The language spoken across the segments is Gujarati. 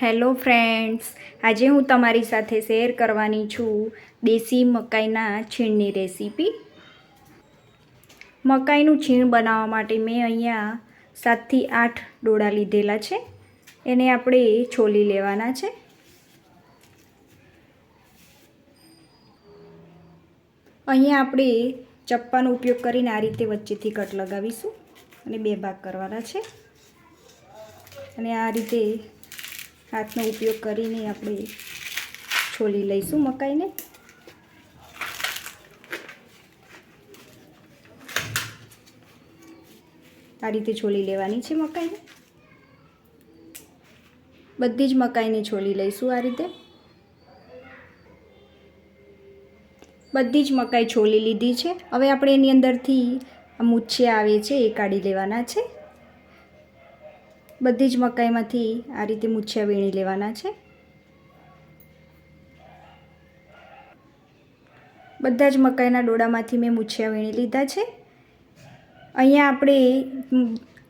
હેલો ફ્રેન્ડ્સ, આજે હું તમારી સાથે શેર કરવાની છું દેશી મકાઈના છીણની રેસીપી. મકાઈનું છીણ બનાવવા માટે મેં અહીંયા સાતથી આઠ ડોળા લીધેલા છે. એને આપણે છોલી લેવાના છે. અહીંયા આપણે ચપ્પાનો ઉપયોગ કરીને આ રીતે વચ્ચેથી કટ લગાવીશું અને બે ભાગ કરવાના છે. અને આ રીતે હાથનો ઉપયોગ કરીને આપણે છોલી લઈશું મકાઈને. આ રીતે છોલી લેવાની છે મકાઈને બધી જ મકાઈને છોલી લઈશું આ રીતે. બધી જ મકાઈ છોલી લીધી છે. હવે આપણે એની અંદરથી મૂછિયા આવે છે એ કાઢી લેવાના છે. બધી જ મકાઈમાંથી આ રીતે મૂછિયા વીણી લેવાના છે. બધા જ મકાઈના ડોડામાંથી મેં મૂછિયા વીણી લીધા છે. અહીંયા આપણે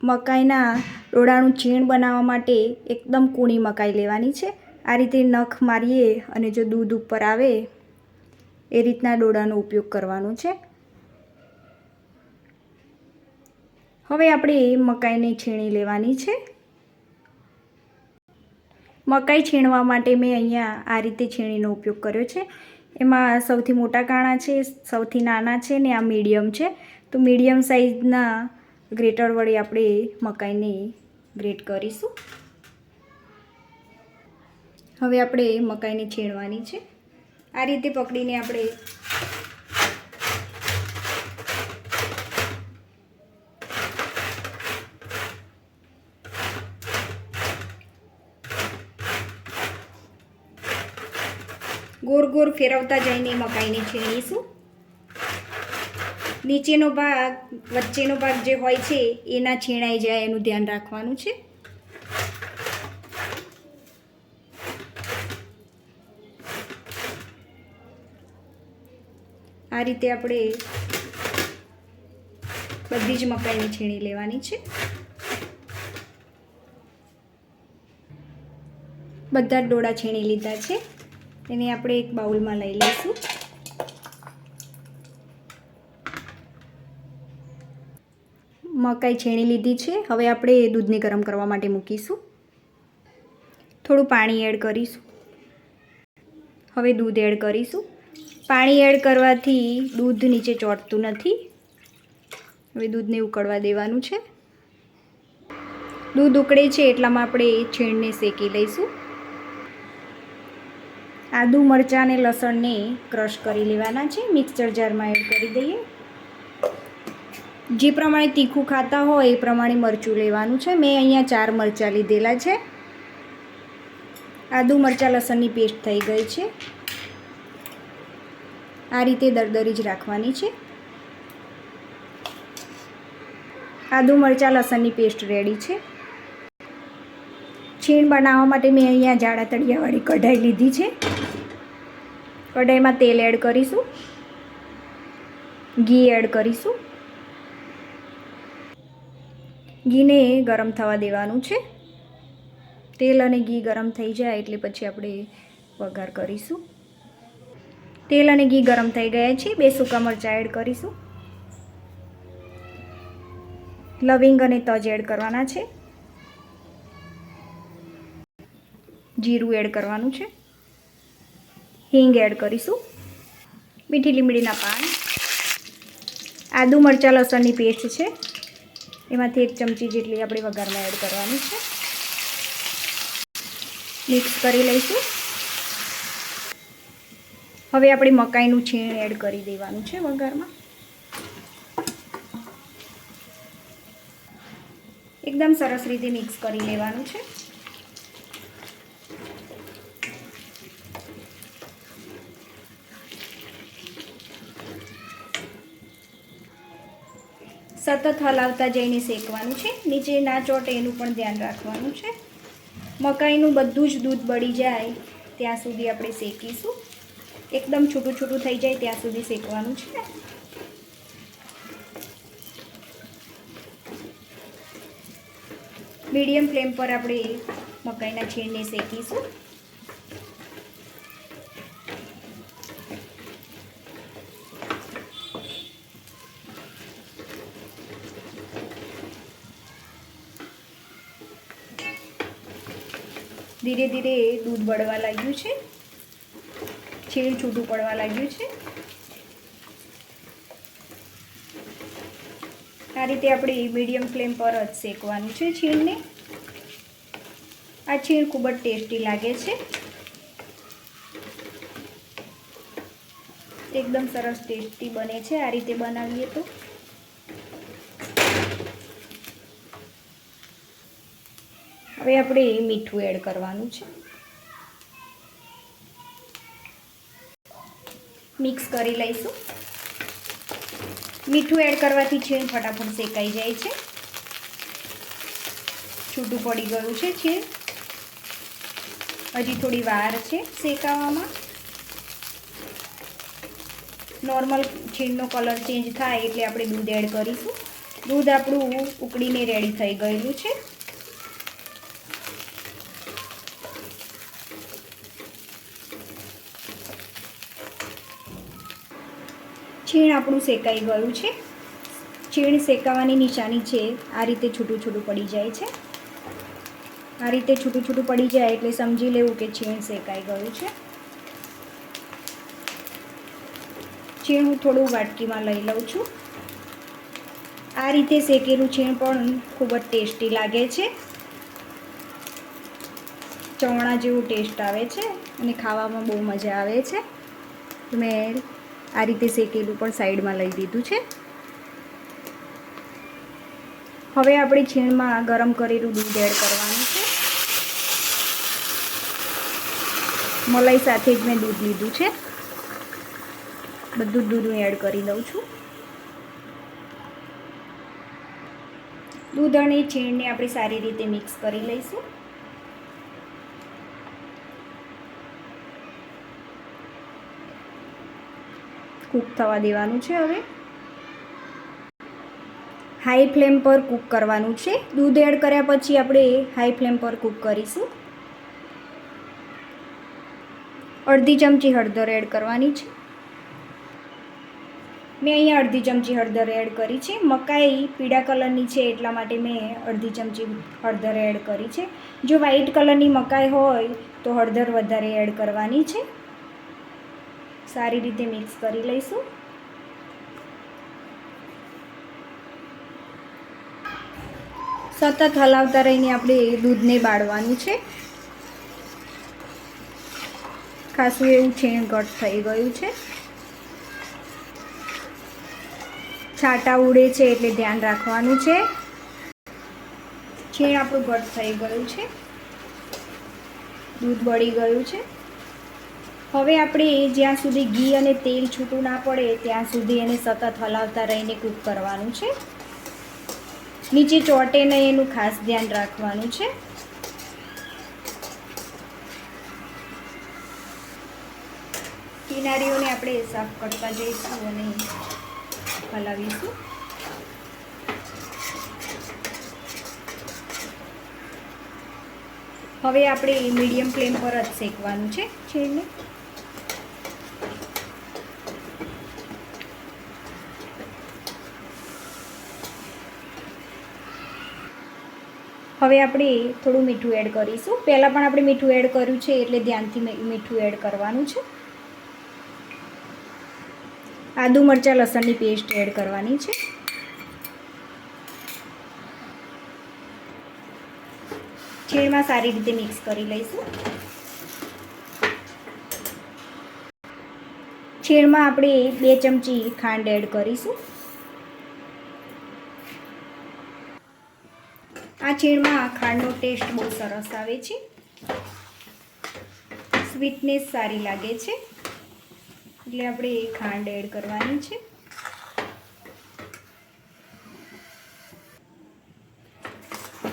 મકાઈના ડોડાનું ચીણ બનાવવા માટે એકદમ કૂણી મકાઈ લેવાની છે. આ રીતે નખ મારીએ અને જો દૂધ ઉપર આવે, એ રીતના ડોડાનો ઉપયોગ કરવાનો છે. હવે આપણે મકાઈને છીણી લેવાની છે. મકાઈ છીણવા માટે મેં અહીંયા આ રીતે છીણીનો ઉપયોગ કર્યો છે. એમાં સૌથી મોટા કાણા છે, સૌથી નાના છે ને આ મીડિયમ છે. તો મીડિયમ સાઇઝના ગ્રેટર વડે આપણે મકાઈને ગ્રેટ કરીશું. હવે આપણે મકાઈને છીણવાની છે. આ રીતે પકડીને આપણે ગોર ગોર ફેરવતા જઈને મકાઈને છીણીશું. નીચેનો ભાગ, વચ્ચેનો ભાગ જે હોય છે, એના છીણાઈ જાય એનું ધ્યાન રાખવાનું છે. આ રીતે આપણે બધી જ મકાઈને છીણી લેવાની છે. બધા જ ડોળા છીણી લીધા છે. એને આપણે એક બાઉલમાં લઈ લઈશું. મકાઈ છીણી લીધી છે. હવે આપણે દૂધને ગરમ કરવા માટે મૂકીશું. થોડું પાણી એડ કરીશું. હવે દૂધ એડ કરીશું. પાણી એડ કરવાથી દૂધ નીચે ચોંટતું નથી. હવે દૂધને ઉકળવા દેવાનું છે. દૂધ ઉકળે છે એટલામાં આપણે છીણને શેકી લઈશું. આદુ, મરચાં અને લસણને ક્રશ કરી લેવાના છે. મિક્સર જારમાં એડ કરી દઈએ. જે પ્રમાણે તીખું ખાતા હોય એ પ્રમાણે મરચું લેવાનું છે. મેં અહીંયા ચાર મરચાં લીધેલા છે. આદુ, મરચાં, લસણની પેસ્ટ થઈ ગઈ છે. આ રીતે દરદરી જ રાખવાની છે. આદુ, મરચાં, લસણની પેસ્ટ રેડી છે. છીણ બનાવવા માટે મેં અહીંયા જાડા તળિયાવાળી કઢાઈ લીધી છે. કઢાઈમાં તેલ એડ કરીશું. ઘી એડ કરીશું. ઘીને ગરમ થવા દેવાનું છે. તેલ અને ઘી ગરમ થઈ જાય એટલે પછી આપણે વઘાર કરીશું. તેલ અને ઘી ગરમ થઈ ગયા છે. બે સૂકા મરચાં એડ કરીશું. લવિંગ અને તજ એડ કરવાના છે. જીરું એડ કરવાનું છે. હિંગ એડ કરીશું. મીઠી લીમડીના પાન. આદુ મરચાં, લસણની પેસ્ટ છે. એમાંથી એક ચમચી જેટલી આપણે વઘારમાં એડ કરવાની છે. મિક્સ કરી લઈશું. હવે આપણે મકાઈનું છીણ એડ કરી દેવાનું છે વઘારમાં. એકદમ સરસ રીતે મિક્સ કરી લેવાનું છે. સતત હલાવતા જઈને શેકવાનું છે. નીચે ના ચોટે એનું પણ ધ્યાન રાખવાનું છે. મકાઈનું બધું જ દૂધ બળી જાય ત્યાં સુધી આપણે શેકીશું. એકદમ છૂટું છૂટું થઈ જાય ત્યાં સુધી શેકવાનું છે. મીડિયમ ફ્લેમ પર આપણે મકાઈના છીણને શેકીશું. ધીરે ધીરે દૂધ બળવા લાગ્યું છે. છીણ છૂટું પડવા લાગ્યું છે. આ રીતે આપણે મીડિયમ ફ્લેમ પર જ શેકવાનું છે છીણને. આ છીણ ખૂબ જ ટેસ્ટી લાગે છે. એકદમ સરસ ટેસ્ટી બને છે. આ રીતે બનાવીએ તો. હવે આપણે મીઠું એડ કરવાનું છે. મિક્સ કરી લઈશું. મીઠું એડ કરવાથી છે ફટાફટ શેકાઈ જાય છે. છૂટું પડી ગયું છે છે હજી થોડી વાર છે શેકાવામાં. નોર્મલ છીણનો કલર ચેન્જ થાય એટલે આપણે દૂધ એડ કરીશું. દૂધ આપણું ઉકળીને રેડી થઈ ગયેલું છે. છીણ આપણું શેકાઈ ગયું છે. છીણ શેકાવાની નિશાની છે. આ રીતે છૂટું છૂટું પડી જાય છે. આ રીતે છૂટું છૂટું પડી જાય એટલે સમજી લેવું કે છીણ શેકાઈ ગયું છે. છીણ હું થોડું વાટકીમાં લઈ લઉં છું. આ રીતે શેકેલું છીણ પણ ખૂબ જ ટેસ્ટી લાગે છે. ચવણા જેવું ટેસ્ટ આવે છે અને ખાવામાં બહુ મજા આવે છે. મેં આ રીતે શેકેલું પણ સાઈડમાં લઈ દીધું છે. હવે આપણે છીણમાં ગરમ કરેલું દૂધ એડ કરવાનું છે. મલાઈ સાથે જ મેં દૂધ લીધું છે. બધું દૂધ હું એડ કરી દઉં છું. દૂધ અને છીણને આપણે સારી રીતે મિક્સ કરી લઈશું. કૂક થવા દેવાનું છે હવે. હાઈ ફ્લેમ પર કૂક કરવાનું છે. દૂધ એડ કર્યા પછી આપણે હાઈ ફ્લેમ પર કૂક કરીશું. અડધી ચમચી હળદર એડ કરવાની છે. મેં અહીંયા અડધી ચમચી હળદર એડ કરી છે. મકાઈ પીળા કલરની છે એટલા માટે મેં અડધી ચમચી હળદર એડ કરી છે. જો વ્હાઈટ કલરની મકાઈ હોય તો હળદર વધારે એડ કરવાની છે. સારી રીતે મિક્સ કરી લઈશું. સતત હલાવતા રહીને આપણે દૂધને બાળવાનું છે. ખાસું એવું છેણ ઘટ થઈ ગયું છે. છાંટા ઉડે છે એટલે ધ્યાન રાખવાનું છે. છેણ આપણું ઘટ થઈ ગયું છે. દૂધ બળી ગયું છે. હવે આપણે જ્યાં સુધી ઘી અને તેલ છૂટું ના પડે, ત્યાં સુધી એને સતત હલાવતા રહીને કૂક કરવાનું છે. નીચે ચોટે નહીં એનું ખાસ ધ્યાન રાખવાનું છે. કિનારીઓને આપણે સાફ કરતા જઈશું અને હલાવીશું. હવે આપણે મીડિયમ ફ્લેમ પર જ શેકવાનું છે, છીણને. હવે આપણે થોડું મીઠું એડ કરીશું. પહેલાં પણ આપણે મીઠું એડ કર્યું છે એટલે ધ્યાનથી મીઠું એડ કરવાનું છે. આદુ મરચાં, લસણની પેસ્ટ એડ કરવાની છે. છેડમાં સારી રીતે મિક્સ કરી લઈશું. છેડમાં આપણે બે ચમચી ખાંડ એડ કરીશું. આ છીણમાં ખાંડનો ટેસ્ટ બહુ સરસ આવે છે. સ્વીટનેસ સારી લાગે છે. એટલે આપણે એ ખાંડ એડ કરવાની છે.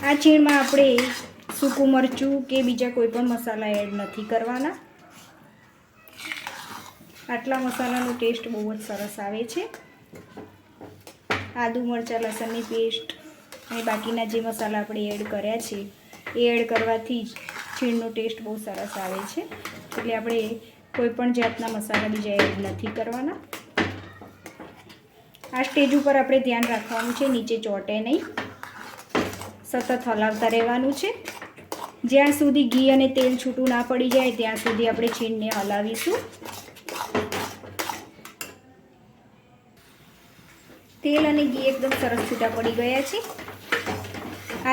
આ ચીણમાં આપણે સૂકું મરચું કે બીજા કોઈ પણ મસાલા એડ નથી કરવાના. આટલા મસાલાનો ટેસ્ટ બહુ જ સરસ આવે છે. આદુ મરચાં, લસણની પેસ્ટ અને બાકીના જે મસાલા આપણે એડ કર્યા છે, એ એડ કરવાથી જ છીણનો ટેસ્ટ બહુ સરસ આવે છે. એટલે આપણે કોઈપણ જાતના મસાલા બીજા એડ નથી કરવાના. આ સ્ટેજ ઉપર આપણે ધ્યાન રાખવાનું છે, નીચે ચોટે નહીં. સતત હલાવતા રહેવાનું છે. જ્યાં સુધી ઘી અને તેલ છૂટું ના પડી જાય, ત્યાં સુધી આપણે છીણને હલાવીશું. તેલ અને ઘી એકદમ સરસ છૂટા પડી ગયા છે.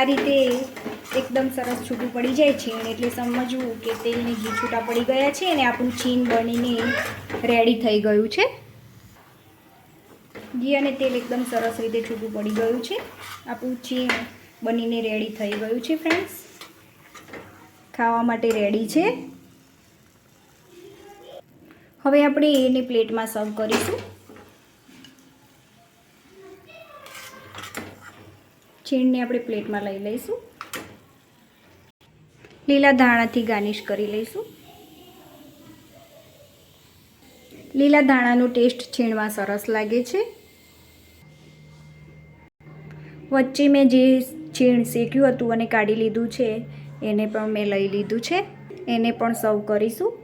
આ રીતે એકદમ સરસ છૂટું પડી જાય છીણ એટલે સમજવું કે તેલ ને ઘી છૂટા પડી ગયા છે અને આપણું છીણ બનીને રેડી થઈ ગયું છે. ઘી અને તેલ એકદમ સરસ રીતે છૂટું પડી ગયું છે. આપણું છીણ બનીને રેડી થઈ ગયું છે ફ્રેન્ડ્સ ખાવા માટે રેડી છે. હવે આપણે એને પ્લેટમાં સર્વ કરીશું. છીણને આપણે પ્લેટમાં લઈ લઈશું. લીલા ધાણાથી ગાર્નિશ કરી લઈશું. લીલા ધાણાનો ટેસ્ટ છીણમાં સરસ લાગે છે. વચ્ચે મેં જે છીણ શેક્યું હતું અને કાઢી લીધું છે, એને પણ મેં લઈ લીધું છે. એને પણ સર્વ કરીશું.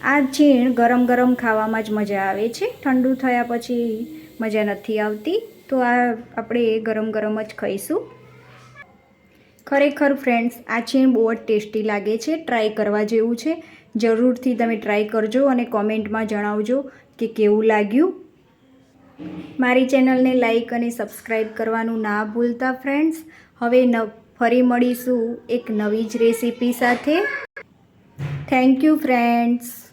આ છીણ ગરમ ગરમ ખાવામાં જ મજા આવે છે. ઠંડુ થયા પછી મજા નથી આવતી. તો આ આપણે ગરમ ગરમ જ ખાઈશું. ખરેખર ફ્રેન્ડ્સ આ છીણ બહુ જ ટેસ્ટી લાગે છે. ટ્રાય કરવા જેવું છે. જરૂરથી તમે ટ્રાય કરજો અને કોમેન્ટમાં જણાવજો કે કેવું લાગ્યું. મારી ચેનલને લાઈક અને સબસ્ક્રાઈબ કરવાનું ના ભૂલતા ફ્રેન્ડ્સ હવે ન, ફરી મળીશું એક નવી જ રેસીપી સાથે. Thank you friends